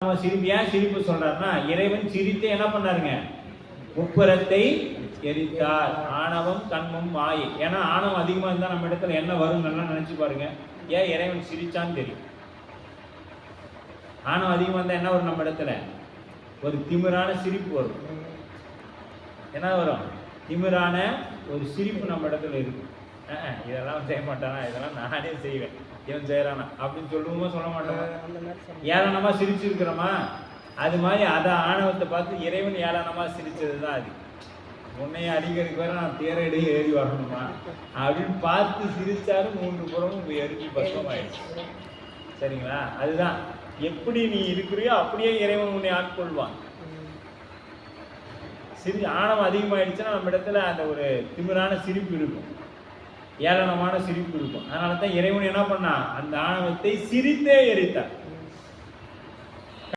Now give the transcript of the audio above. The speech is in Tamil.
அவன் சிரிப்பு ஏன் சிரிப்பு சொல்றாருன்னா இறைவன் சிரித்து என்ன பண்ணாருங்க? முப்புறத்தை எரித்தார். ஆணவம் கண்மம் வாய். ஏன்னா ஆணவம் அதிகமா இருந்தா நம்ம இடத்துல என்ன வரும் நல்லா நினைச்சு பாருங்க. ஏன் இறைவன் சிரிச்சான்னு தெரியும். ஆணவம் அதிகமா இருந்தா என்ன வரும் நம்ம இடத்துல? ஒரு திமிரான சிரிப்பு வரும். என்ன வரும்? திமிரான ஒரு சிரிப்பு நம்ம இடத்துல இருக்கு இதெல்லாம் செய்ய மாட்டானா? இதெல்லாம் நானே செய்வேன். இவன் செய்யறானா அப்படின்னு சொல்லுவோமா சொல்ல சொன்னேன். ஏளனமா சிரிச்சிருக்கிறோமா? அது மாதிரி அதை ஆணவத்தை பார்த்து இறைவன் ஏளனமா சிரிச்சது தான் அது. உன்னைய அடிக்கிறதுக்கு வேற நான் தேரடி ஏறி வரணுமா? அப்படின்னு பார்த்து சிரிச்சாரு மூன்று புறமும் எரிஞ்சு பஸ்வமாயிடுச்சு சரிங்களா? அதுதான். எப்படி நீ இருக்கிறியோ அப்படியே இறைவன் உன்னை ஆட்கொள்வான். சிரி ஆணவம் அதிகமாயிடுச்சுன்னா நம்ம இடத்துல அந்த ஒரு திமிரான சிரிப்பு இருக்கும். ஏளனமான சிரிப்பு இருக்கும். அதனால தான் இறைவன் என்ன பண்ணா அந்த ஆணவத்தை சிரித்தே எரித்தார்